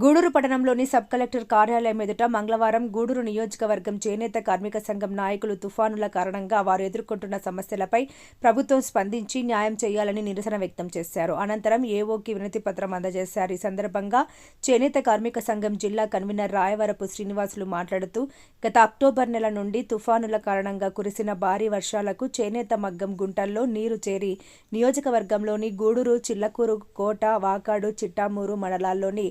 గూడూరు పట్టణంలోని sub collector కార్యాలయం ఎదుట మంగళవారం గూడూరు నియోజకవర్గం చేనేత కార్మిక సంఘం నాయకులు తుఫానుల కారణంగా వారు ఎదుర్కొంటున్న సమస్యలపై ప్రభుత్వం స్పందించి న్యాయం చేయాలని నిరసన వ్యక్తం చేశారు. అనంతరం ఏఓకి వినతి పత్రం అందజేశారు. ఈ సందర్భంగా చేనేత కార్మిక సంఘం జిల్లా కన్వీనర్ రాయవరపు శ్రీనివాసులు మాట్లాడుతూ గత అక్టోబర్ నెల నుండి తుఫానుల కారణంగా కురిసిన భారీ వర్షాలకు చేనేత మగ్గం గుంటల్లో నీరు చేరి నియోజకవర్గంలోని గూడూరు చిల్లకూరు కోట వాకాడు చిట్టామూరు మండలాల్లోని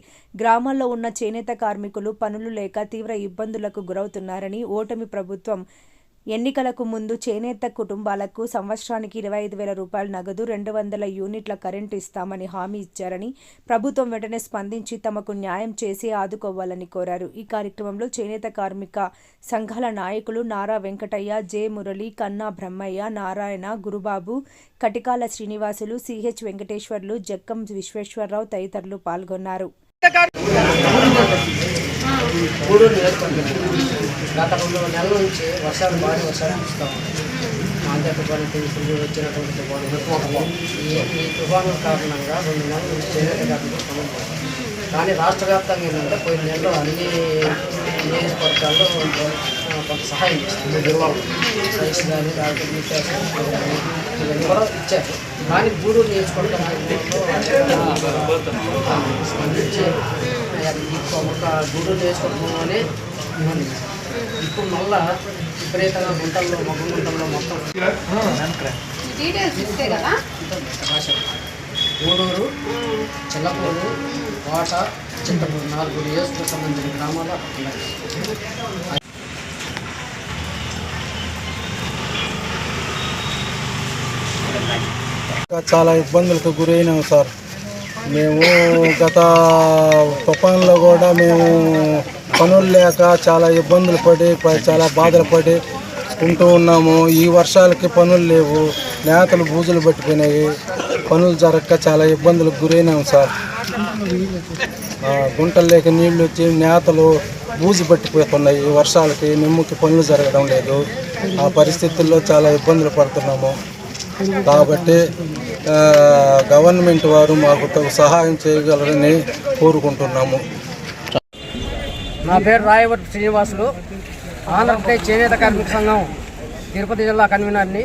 గ్రామాల్లో ఉన్న చేనేత కార్మికులు పనులు లేక తీవ్ర ఇబ్బందులకు గురవుతున్నారని ఓటమి ప్రభుత్వం ఎన్నికలకు ముందు చేనేత కుటుంబాలకు సంవత్సరానికి ఇరవై ఐదు వేల రూపాయల నగదు రెండు వందల యూనిట్ల కరెంటు ఇస్తామని హామీ ఇచ్చారని ప్రభుత్వం వెంటనే స్పందించి తమకు న్యాయం చేసి ఆదుకోవాలని కోరారు. ఈ కార్యక్రమంలో చేనేత కార్మిక సంఘాల నాయకులు నారా వెంకటయ్య జె మురళి కన్నా బ్రహ్మయ్య నారాయణ గురుబాబు కటికాల శ్రీనివాసులు సిహెచ్ వెంకటేశ్వర్లు జక్కం విశ్వేశ్వరరావు తదితరులు పాల్గొన్నారు. మూడు గత రెండు నెలల నుంచి వర్షాలు భారీ వర్షాలు కురుస్తాం ఆంధ్ర తుఫాను తెలుసులు వచ్చినటువంటి తుఫాను ఈ ఈ తుఫాను కారణంగా రెండు నెలల నుంచి చేనేత కార్మికులు కానీ రాష్ట్ర వ్యాప్తంగా ఏంటంటే పోయిన నెలలో అన్ని నియోజకవర్గాల్లో కొంత సహాయం చేస్తుంది. కానీ లేకపోతే నిత్యావసర వస్తువులు కానీ ఇవన్నీ కూడా ఇచ్చారు. కానీ గూడూరు నియోజకవర్గంలో ఇప్పుడు ఒక గూడూరు నియోజకవర్గంలోనే ఇప్పుడు మళ్ళా విపరీతంగా గుంటల్లో మగ్గు గుంటల్లో మొత్తం గూడూరు చిల్లపూరు కోట చింతపూరు నాలుగు నియోజకవర్గం సంబంధించిన గ్రామాలు చాలా ఇబ్బందులకు గురైనాం సార్. మేము గత తుఫాన్లో కూడా మేము పనులు లేక చాలా ఇబ్బందులు పడి ప- చాలా బాధలు పడి ఉంటూ ఉన్నాము. ఈ వర్షాలకి పనులు లేవు. నేతలు బూజులు పట్టిపోయినాయి. పనులు జరగక చాలా ఇబ్బందులకు గురైనాం సార్. ఆ, గుంటలు లేక నీళ్ళు వచ్చి నేతలు బూజు పట్టిపోతున్నాయి. ఈ వర్షాలకి నిమ్ముకి పనులు జరగడం లేదు. ఆ పరిస్థితుల్లో చాలా ఇబ్బందులు పడుతున్నాము. కాబట్టి గవర్నమెంట్ వారు మాకు సహాయం చేయగలరని కోరుకుంటున్నాము. నా పేరు రాయవర్ శ్రీనివాసులు. ఆంధ్రప్రదేశ్ చేనేత కార్మిక సంఘం తిరుపతి జిల్లా కన్వీనర్ని.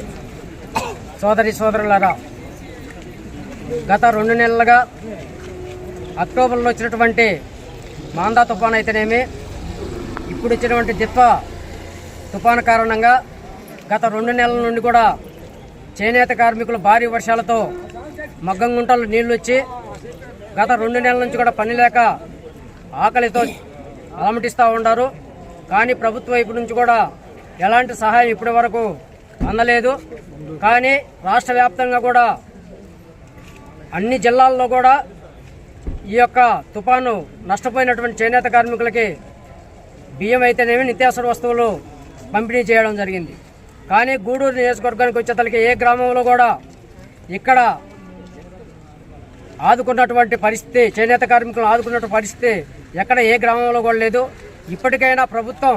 సోదరి సోదరులారా గత రెండు నెలలుగా అక్టోబర్లో వచ్చినటువంటి మాందా తుఫాన్ అయితేనేమి ఇప్పుడు వచ్చినటువంటి దిప్ప తుఫాను కారణంగా గత రెండు నెలల నుండి కూడా చేనేత కార్మికులు భారీ వర్షాలతో మగ్గం గుంటలు నీళ్ళు వచ్చి గత రెండు నెలల నుంచి కూడా పని లేక ఆకలితో అలమటిస్తూ ఉన్నారు కానీ ప్రభుత్వ వైపు నుంచి కూడా ఎలాంటి సహాయం ఇప్పటి వరకు అందలేదు. కానీ రాష్ట్ర వ్యాప్తంగా కూడా అన్ని జిల్లాల్లో కూడా ఈ యొక్క తుఫాను నష్టపోయినటువంటి చేనేత కార్మికులకి బియ్యం అయితేనేమి నిత్యావసర వస్తువులు పంపిణీ చేయడం జరిగింది. కానీ గూడూరు నియోజకవర్గానికి వచ్చేతలకి ఏ గ్రామంలో కూడా ఇక్కడ ఆదుకున్నటువంటి పరిస్థితి చేనేత కార్మికులను ఆదుకున్నటువంటి పరిస్థితి ఎక్కడ ఏ గ్రామంలో కూడా లేదు. ఇప్పటికైనా ప్రభుత్వం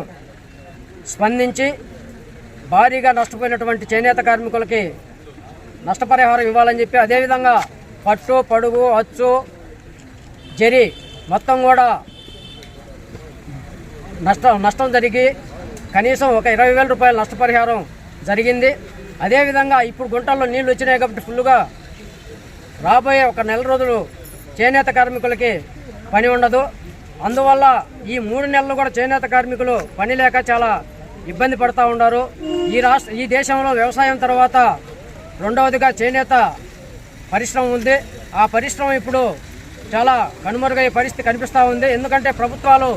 స్పందించి భారీగా నష్టపోయినటువంటి చేనేత కార్మికులకి నష్టపరిహారం ఇవ్వాలని చెప్పి అదేవిధంగా పట్టు పడుగు అచ్చు జరి మొత్తం కూడా నష్టం నష్టం జరిగి కనీసం ఒక ఇరవై వేల రూపాయల నష్టపరిహారం జరిగింది. అదేవిధంగా ఇప్పుడు గుంటల్లో నీళ్ళు వచ్చినాయి కాబట్టి ఫుల్గా రాబోయే ఒక నెల రోజులు చేనేత కార్మికులకి పని ఉండదు. అందువల్ల ఈ మూడు నెలలు కూడా చేనేత కార్మికులు పని లేక చాలా ఇబ్బంది పడుతూ ఉన్నారు ఈ రాష్ట్ర ఈ దేశంలో వ్యవసాయం తర్వాత రెండవదిగా చేనేత పరిశ్రమ ఉంది. ఆ పరిశ్రమ ఇప్పుడు చాలా కనుమరుగయ్యే పరిస్థితి కనిపిస్తూ ఉంది. ఎందుకంటే ప్రభుత్వాలు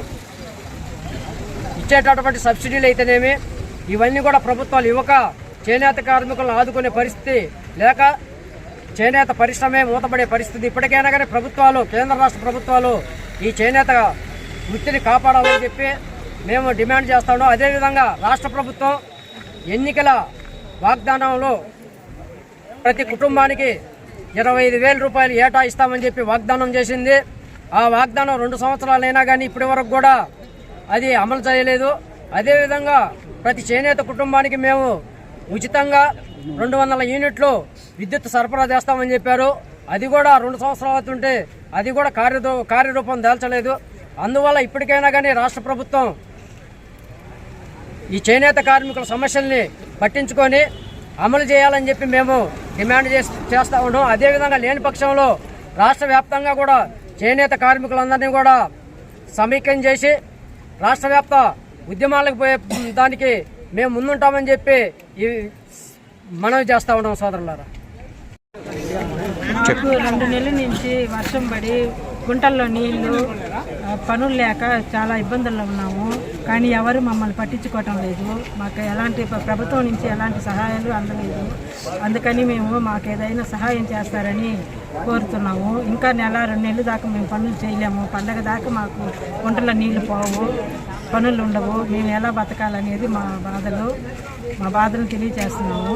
ఇచ్చేటటువంటి సబ్సిడీలు అయితేనేమి ఇవన్నీ కూడా ప్రభుత్వాలు ఇవ్వక చేనేత కార్మికులను ఆదుకునే పరిస్థితి లేక చేనేత పరిశ్రమే మూతపడే పరిస్థితి. ఇప్పటికైనా కానీ ప్రభుత్వాలు కేంద్ర రాష్ట్ర ప్రభుత్వాలు ఈ చేనేత వృత్తిని కాపాడాలని చెప్పి మేము డిమాండ్ చేస్తాము అదేవిధంగా రాష్ట్ర ప్రభుత్వం ఎన్నికల వాగ్దానంలో ప్రతి కుటుంబానికి ఇరవై ఐదు వేల రూపాయలు ఏటా ఇస్తామని చెప్పి వాగ్దానం చేసింది. ఆ వాగ్దానం రెండు సంవత్సరాలైనా కానీ ఇప్పటి వరకు కూడా అది అమలు చేయలేదు. అదేవిధంగా ప్రతి చేనేత కుటుంబానికి మేము ఉచితంగా రెండు వందల యూనిట్లు విద్యుత్ సరఫరా చేస్తామని చెప్పారు. అది కూడా రెండు సంవత్సరాలు అవుతుంటే అది కూడా కార్యరూ కార్యరూపం దాల్చలేదు. అందువల్ల ఇప్పటికైనా కానీ రాష్ట్ర ప్రభుత్వం ఈ చేనేత కార్మికుల సమస్యల్ని పట్టించుకొని అమలు చేయాలని చెప్పి మేము డిమాండ్ చేసి చేస్తూ ఉన్నాం. అదేవిధంగా లేని పక్షంలో రాష్ట్ర వ్యాప్తంగా కూడా చేనేత కార్మికులందరినీ కూడా సమీక్షం చేసి రాష్ట్ర వ్యాప్త ఉద్యమాలకు పోయే దానికి మేము ముందుంటామని చెప్పి ఈ మనవి చేస్తూ ఉన్నాం సోదరులారా. మాకు రెండు నెలల నుంచి వర్షం పడి గుంటల్లో నీళ్ళు పనులు లేక చాలా ఇబ్బందుల్లో ఉన్నాము. కానీ ఎవరు మమ్మల్ని పట్టించుకోవటం లేదు. మాకు ఎలాంటి ప్ర- ప్రభుత్వం నుంచి ఎలాంటి సహాయాలు అందలేదు. అందుకని మేము మాకు ఏదైనా సహాయం చేస్తారని కోరుతున్నాము. ఇంకా నెల రెండు నెలల దాకా మేము పనులు చేయలేము. పండగ దాకా మాకు గుంటలో నీళ్ళు పోవు. పనులు ఉండవు. మేము ఎలా బతకాలనేది మా బాధలు. మా బాధలు తెలియజేస్తున్నాము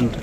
అంతే.